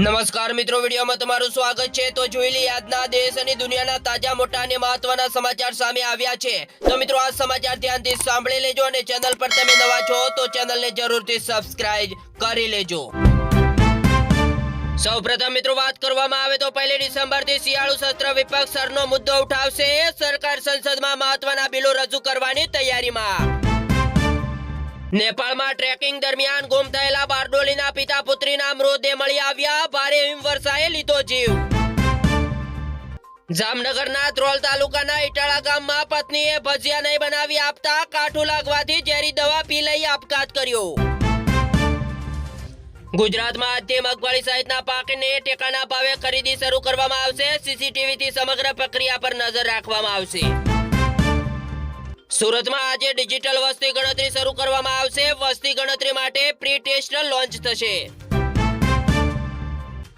નમસ્કાર મિત્રો, વિડીયોમાં તમારું સ્વાગત છે. તો જોઈ લઈએ આજના દેશ અને દુનિયાના તાજા, મોટા અને મહત્વના સમાચાર સામે આવ્યા છે. તો મિત્રો, આ સમાચાર ધ્યાનથી સાંભળી લેજો અને ચેનલ પર તમે નવા છો તો ચેનલને જરૂરથી સબસ્ક્રાઇબ કરી લેજો. સૌપ્રથમ મિત્રો, વાત કરવામાં આવે તો પહેલી ડિસેમ્બરથી શિયાળુ સત્ર વિપક્ષ સરનો મુદ્દો ઉઠાવશે. સરકાર સંસદમાં મહત્વના બિલો રજૂ કરવાની તૈયારીમાં. નેપાળમાં ટ્રેકિંગ દરમિયાન ગુમ થયેલા બારડોલીના પિતા પુત્રીના મૃતદેહ મળી આવ્યા. ભારે હિમવર્ષાએ લીધો જીવ. જામનગરના ધ્રોલ તાલુકાના ઇટાળા ગામમાં પત્નીએ ભજીયા નહીં બનાવી આપતા કાઠું લાગવાથી ઝેરી દવા પી લઈ આપઘાત કર્યો. ગુજરાતમાં આજથી મગફળી સહિતના પાકને ટેકાના ભાવે ખરીદી શરૂ કરવામાં આવશે. સીસીટીવી થી સમગ્ર પ્રક્રિયા પર નજર રાખવામાં આવશે. સુરતમાં આજે ડિજિટલ વસ્તી ગણતરી શરૂ કરવામાં આવશે. વસ્તી ગણતરી માટે પ્રી ટેસ્ટ લોન્ચ થશે.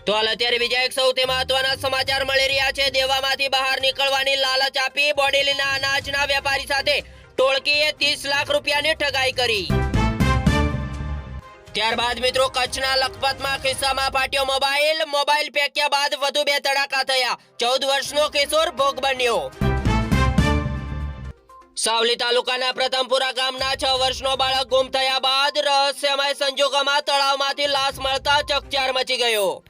તો હાલ અત્યારે બીજા એક સૌથી મહત્વના સમાચાર મળી રહ્યા છે. દેવામાંથી બહાર નીકળવાની લાલચ આપી બોડેલીના અનાજના વેપારી સાથે ટોળકીએ 30 લાખ રૂપિયાની ઠગાઈ કરી. ત્યારબાદ મિત્રો કચ્છના લખપતમાં ખિસ્સામાં ફાટ્યો મોબાઈલ. મોબાઈલ ફેંક્યા બાદ વધુ બે તડાકા થયા. ચૌદ વર્ષનો કિશોર ભોગ બન્યો. સાવલી તાલુકાના પ્રથમપુરા ગામના છ વર્ષનો બાળક ગુમ થયા બાદ રહસ્યમય સંજોગોમાં તળાવમાંથી લાશ મળતા ચકચાર મચી ગયો.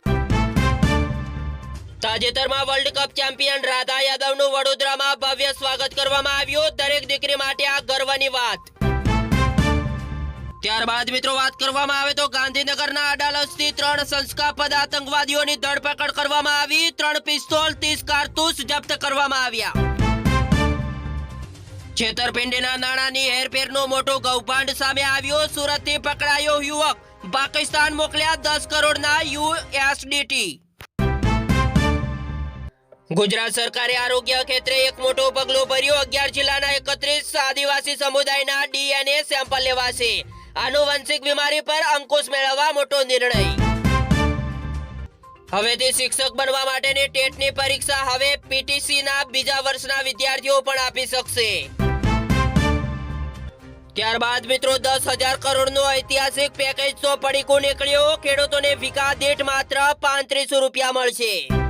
તાજેતરમાં વર્લ્ડ કપ ચેમ્પિયન રાધા યાદવનું વડોદરામાં ભવ્ય સ્વાગત કરવામાં આવ્યું. દરેક દીકરી માટે આ ગર્વની વાત. ત્યારબાદ મિત્રો વાત કરવામાં આવે તો ગાંધીનગરના અડાલજથી ત્રણ સંસ્કાપદ આતંકવાદીઓની ધરપકડ કરવામાં આવી. ત્રણ પિસ્તોલ, ત્રીસ કારતૂસ જપ્ત કરવામાં આવ્યા. છેતરપિંડીના નાણાંની હેરફેરનો મોટો કૌભાંડ સામે આવ્યો. સુરતથી પકડાયો યુવક. પાકિસ્તાન મોકલ્યા દસ કરોડના યુએસડીટી. ગુજરાત સરકારે આરોગ્ય ક્ષેત્રે એક મોટો પગલું ભર્યું. અગિયાર જિલ્લાના એકત્રીસ આદિવાસી સમુદાયના ડીએનએ સેમ્પલ લેવાશે. આનુવંશિક બીમારી પર અંકુશ મેળવવા મોટો નિર્ણય. હવેથી શિક્ષક બનવા માટેની ટેટની પરીક્ષા હવે પીટીસીના બીજા વર્ષના વિદ્યાર્થીઓ પણ આપી શકશે. ત્યારબાદ મિત્રો દસ હજાર કરોડનો ઐતિહાસિક પેકેજ તો પડીકો નીકળ્યો. ખેડૂતોને વિકાસ દીઠ માત્ર પાંત્રીસો રૂપિયા મળશે.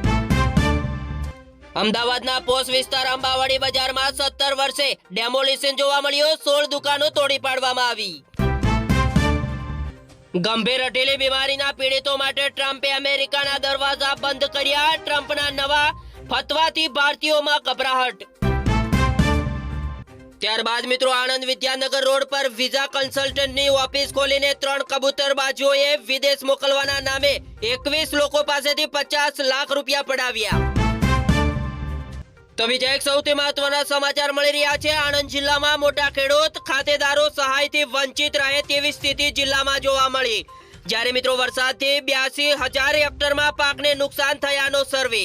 અમદાવાદના પોસ્ટ વિસ્તાર અંબાવાડી બજારમાં સત્તર વર્ષે ડેમોલિશન જોવા મળ્યો. સોળ દુકાનો તોડી પાડવામાં આવી. ગંભીર અટેલી બીમારીના પીડિતો માટે ટ્રમ્પે અમેરિકાના દરવાજા બંધ કર્યા. ટ્રમ્પના નવા ફતવાથી ભારતીયોમાં ગભરાહટ. ત્યારબાદ મિત્રો આણંદ વિદ્યાનગર રોડ પર વિઝા કન્સલ્ટન્ટની ઓફિસ ખોલીને ત્રણ કબૂતરબાજોએ વિદેશ મોકલવાના નામે એકવીસ લોકો પાસેથી પચાસ લાખ રૂપિયા પડાવ્યા. તો બીજા એક સૌથી મહત્વના સમાચાર મળી રહ્યા છે. આણંદ જિલ્લામાં મોટા ખેડૂત, ખાતેદારો સહાયથી વંચિત રહે તેવી સ્થિતિ જિલ્લામાં જોવા મળી. જ્યારે મિત્રો વરસાદથી બ્યાસી હજાર હેક્ટરમાં પાકને નુકસાન થયાનો સર્વે.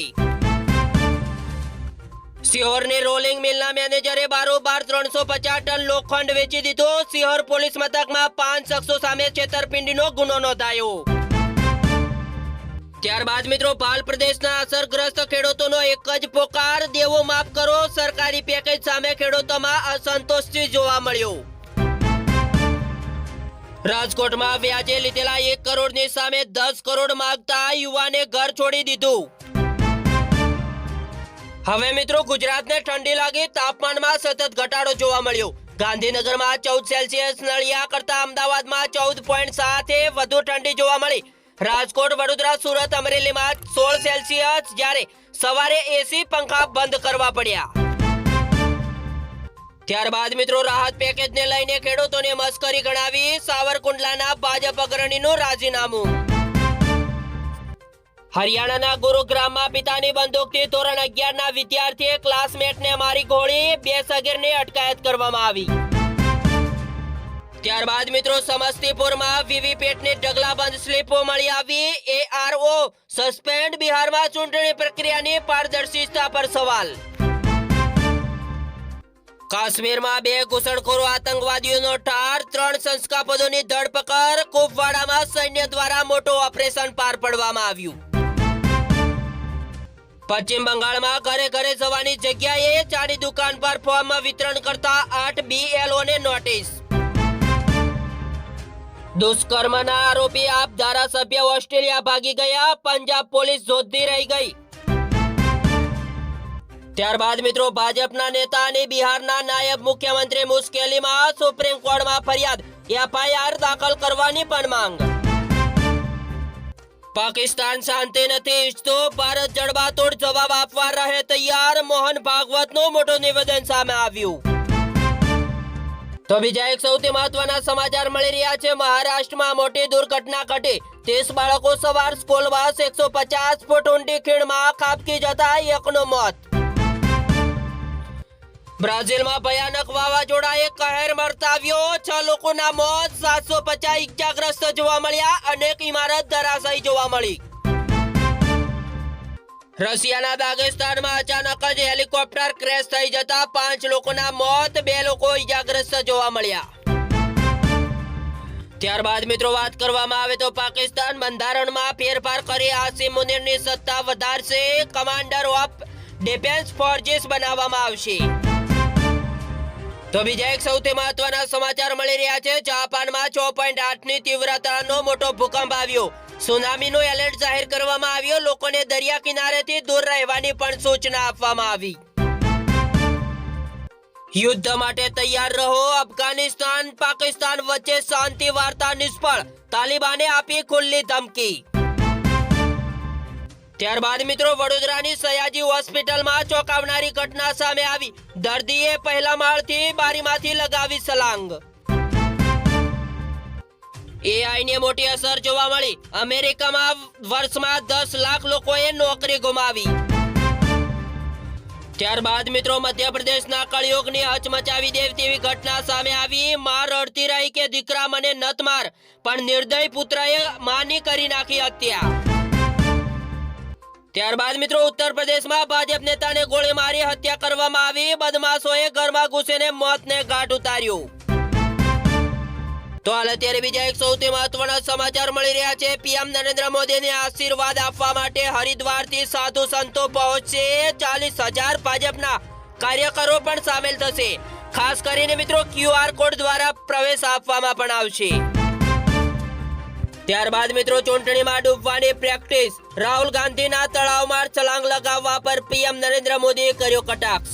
સિહોરની રોલિંગ મિલના મેનેજરે બારોબાર ત્રણસો પચાસ ટન લોખંડ વેચી દીધો. સિહોર પોલીસ મથકમાં પાંચ શખ્સો સામે છેતરપિંડીનો ગુનો નોંધાયો. ત્યારબાદ મિત્રો, પાલ પ્રદેશના અસરગ્રસ્ત ખેડૂતોનો એક જ પોકાર. દેવો માફ કરો, સરકારી પેકેજ સામે ખેડૂતોમાં અસંતોષ જોવા મળ્યો. રાજકોટમાં વ્યાજે લીધેલા એક કરોડની સામે દસ કરોડ માંગતા યુવાને ઘર છોડી દીધું. હવે મિત્રો, ગુજરાતને ઠંડી લાગી, તાપમાનમાં સતત ઘટાડો જોવા મળ્યો. ગાંધીનગરમાં ચૌદ સેલ્સિયસ નળિયા કરતા અમદાવાદમાં ચૌદ પોઈન્ટ સાથે વધુ ઠંડી જોવા મળી. રાજકોટ, વડોદરા, સુરત અમરેલીમાં સોળ સેલ્સિયસ જ્યારે સવારે એસી પંખા બંધ કરવા પડ્યા. ત્યારબાદ મિત્રો રાહત પેકેજને લઈને ખેડૂતોને મસ્કરી ગણાવી સાવરકુંડલાના ભાજપ અગ્રણીનું રાજીનામું. હરિયાણાના ગુરુગ્રામમાં પિતાની બંદૂકથી ધોરણ અગિયારના વિદ્યાર્થીએ ક્લાસમેટને મારી ગોળી, બે સગીરની અટકાયત કરવામાં આવી. ત્યારબાદ મિત્રો સમસ્તીપુરમાં વીવીપેટની ઢગલાબંધ સ્લીપો મળી આવી. એઆરઓ સસ્પેન્ડ બિહારમાં ચૂંટણી પ્રક્રિયાની પારદર્શિતા પર સવાલ. કાશ્મીરમાં બે ઘૂસણખોરો આતંકવાદીઓનો ઠાર. ત્રણ સંસ્કાપદોની ધરપકડ. કુપવાડામાં સૈન્ય દ્વારા મોટો ઓપરેશન પાર પાડવામાં આવ્યું. પશ્ચિમ બંગાળમાં ઘરે ઘરે જવાની જગ્યાએ ચાની દુકાન પર ફોર્મ વિતરણ કરતા આઠ બીએલઓને નોટિસ. દુષ્કર્મના આરોપી આપ ધારાસભ્ય ઓસ્ટ્રેલિયા ભાગી ગયા, પંજાબ પોલીસ શોધતી રહી ગઈ. ત્યારબાદ મિત્રો, ભાજપના નેતા અને બિહારના નાયબ મુખ્યમંત્રી મુશ્કેલીમાં સુપ્રીમ કોર્ટમાં ફરિયાદ, એફઆઈઆર દાખલ કરવાની પણ માંગ. પાકિસ્તાન શાંતિ નથી ઈચ્છતો, ભારત જડબાતોડ જવાબ આપવા રહે તૈયાર, મોહન ભાગવતનું મોટું નિવેદન સામે આવ્યું. તો બીજા એક સૌથી મહત્વના સમાચાર મળી રહ્યા છે, મહારાષ્ટ્રમાં મોટી દુર્ઘટના ઘટી. ત્રીસ બાળકો સવાર સ્કૂલ બસ એકસો પચાસ ફૂટ ઊંડી ખીણમાં ખાબકી જતા એકનું મોત. બ્રાઝિલમાં ભયાનક વાવાઝોડાએ કહેર મરતાવ્યો. છ લોકોના મોત, સાતસો પચાસ ઇજાગ્રસ્ત જોવા મળ્યા. અનેક ઇમારત ધરાશાયી જોવા મળી. રશિયાના દાગેસ્તાનમાં અચાનક જ હેલિકોપ્ટર ક્રેશ થઈ જતા પાંચ લોકોના મોત, બે લોકો ઇજાગ્રસ્ત જોવા મળ્યા. ત્યારબાદ મિત્રો વાત કરવામાં આવે તો પાકિસ્તાન બંધારણમાં ફેરફાર કરી આસિમ મુનિરની સત્તા વધારશે. કમાન્ડર ઓફ ડિફેન્સ ફોર્સિસ બનાવવામાં આવશે. તો બીજા એક સૌથી મહત્વના સમાચાર મળી રહ્યા છે. જાપાનમાં છ પોઈન્ટ આઠની તીવ્રતાનો મોટો ભૂકંપ આવ્યો. સુનામીનો એલર્ટ જાહેર કરવામાં આવ્યો. લોકોને દરિયા કિનારેથી દૂર રહેવાની પણ સૂચના આપવામાં આવી. યુદ્ધ માટે તૈયાર રહો. અફઘાનિસ્તાન પાકિસ્તાન વચ્ચે શાંતિ વાર્તા નિષ્ફળ. તાલિબાને આપી ખુલ્લી ધમકી. ત્યારબાદ મિત્રો વડોદરાની સયાજી હોસ્પિટલમાં ચોંકાવનારી ઘટના સામે આવી. દર્દીએ પહેલા માળથી બારીમાંથી લગાવી સલાંગ. AI ની મોટી અસર જોવા મળી. અમેરિકામાં વર્ષમાં દસ લાખ લોકોએ નોકરી ગુમાવી. ત્યારબાદ મિત્રો મધ્યપ્રદેશના કળિયુગની હચમચાવી દેવ તેવી ઘટના સામે આવી. માં રડતી રહી કે દીકરા મને નત માર, પણ નિર્દય પુત્રએ માની કરી નાખી હત્યા. ત્યારબાદ મિત્રો ઉત્તર પ્રદેશમાં ભાજપ નેતાને ગોળી મારી હત્યા કરવામાં આવી. બદમાશોએ ઘરમાં ઘૂસીને મોતને ઘાટ ઉતાર્યું. તો હાલ અત્યારે બીજા એક સૌથી મહત્વના સમાચાર મળી રહ્યા છે. પીએમ નરેન્દ્ર મોદીને આશીર્વાદ આપવા માટે હરિદ્વારથી સાધુ સંતો પહોંચશે. ચાલીસ હજાર ભાજપના કાર્યકરો પણ સામેલ થશે. ખાસ કરીને મિત્રો ક્યુઆર કોડ દ્વારા પ્રવેશ આપવામાં પણ આવશે. ત્યારબાદ મિત્રો ચૂંટણીમાં ડૂબવાની પ્રેક્ટિસ. રાહુલ ગાંધીના તળાવમાં છલાંગ લગાવવા પર પીએમ નરેન્દ્ર મોદીએ કર્યો કટાક્ષ.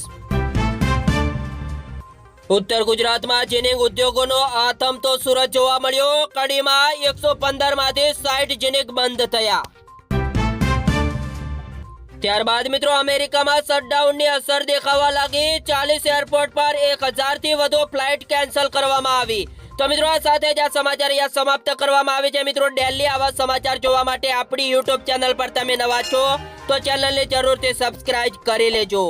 ઉત્તર ગુજરાતમાં જીનિંગ ઉદ્યોગોનો આથમતો સુરત જોવા મળ્યો. કડીમાં એકસો પંદરમાંથી સાઈઠ જીનિંગ બંધ થયા. ત્યારબાદ મિત્રો અમેરિકામાં શટડાઉનની અસર દેખાવા લાગી. ચાલીસ એરપોર્ટ પર એક હજારથી વધુ ફ્લાઇટ કેન્સલ કરવામાં આવી. તો મિત્રો, આ સાથે જ આ સમાચાર અહીંયા સમાપ્ત કરવામાં આવે છે. મિત્રો, ડેલી આવા સમાચાર જોવા માટે આપણી યુટ્યુબ ચેનલ પર તમે નવા છો, તો ચેનલને જરૂરથી સબસ્ક્રાઇબ કરી લેજો.